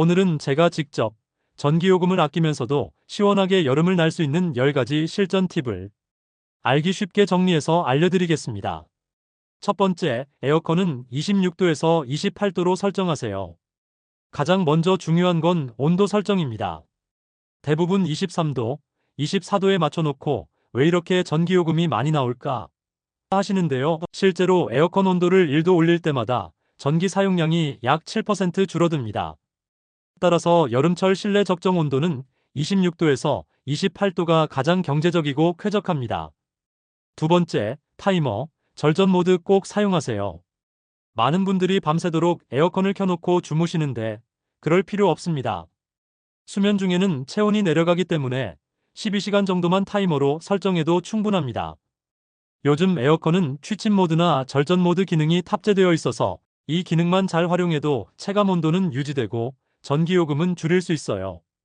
오늘은 제가 직접 전기요금을 아끼면서도 시원하게 여름을 날 수 있는 10가지 실전 팁을 알기 쉽게 정리해서 알려드리겠습니다. 첫 번째, 에어컨은 26도에서 28도로 설정하세요. 가장 먼저 중요한 건 온도 설정입니다. 대부분 23도, 24도에 맞춰놓고 왜 이렇게 전기요금이 많이 나올까 하시는데요. 실제로 에어컨 온도를 1도 올릴 때마다 전기 사용량이 약 7% 줄어듭니다. 따라서 여름철 실내 적정 온도는 26도에서 28도가 가장 경제적이고 쾌적합니다. 두 번째, 타이머, 절전 모드 꼭 사용하세요. 많은 분들이 밤새도록 에어컨을 켜놓고 주무시는데 그럴 필요 없습니다. 수면 중에는 체온이 내려가기 때문에 12시간 정도만 타이머로 설정해도 충분합니다. 요즘 에어컨은 취침 모드나 절전 모드 기능이 탑재되어 있어서 이 기능만 잘 활용해도 체감 온도는 유지되고 전기요금은 줄일 수 있어요.